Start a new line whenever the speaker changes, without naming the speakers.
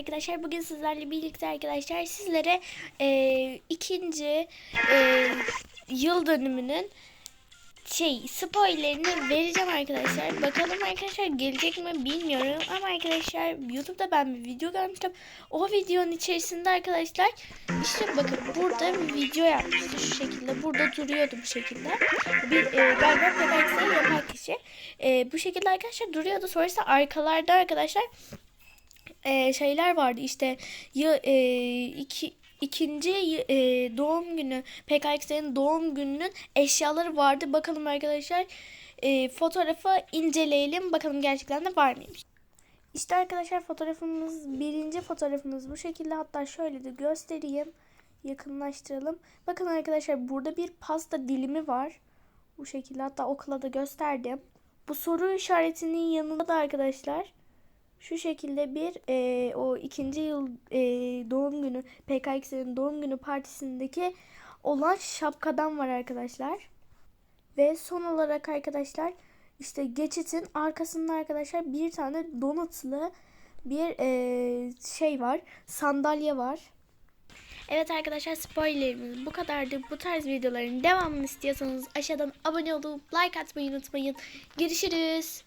arkadaşlar. Bugün sizlerle birlikte arkadaşlar sizlere e, ikinci e, yıl dönümünün şey spoilerini vereceğim arkadaşlar. Bakalım arkadaşlar gelecek mi bilmiyorum ama arkadaşlar YouTube'da ben bir video görmüştüm. O videonun içerisinde arkadaşlar işte bakın burada bir video yapmıştı şu şekilde. Burada duruyordu bu şekilde. Bir e, galiba pedaksayı yapan kişi. E, bu şekilde arkadaşlar duruyordu. Sonrasında arkalarda arkadaşlar e, şeyler vardı işte ya, e, iki, ikinci e, doğum günü PKX'lerin doğum gününün eşyaları vardı. Bakalım arkadaşlar e, fotoğrafı inceleyelim. Bakalım gerçekten de var mıymış. İşte arkadaşlar fotoğrafımız birinci fotoğrafımız bu şekilde hatta şöyle de göstereyim yakınlaştıralım. Bakın arkadaşlar burada bir pasta dilimi var. Bu şekilde hatta okula da gösterdim. Bu soru işaretinin yanında da arkadaşlar şu şekilde bir e, o ikinci yıl e, doğum günü PKX'lerin doğum günü partisindeki olan şapkadan var arkadaşlar. Ve son olarak arkadaşlar işte geçitin arkasında arkadaşlar bir tane donutlu bir e, şey var. Sandalye var. Evet arkadaşlar spoilerimiz bu kadardı. Bu tarz videoların devamını istiyorsanız aşağıdan abone olup like atmayı unutmayın. Görüşürüz.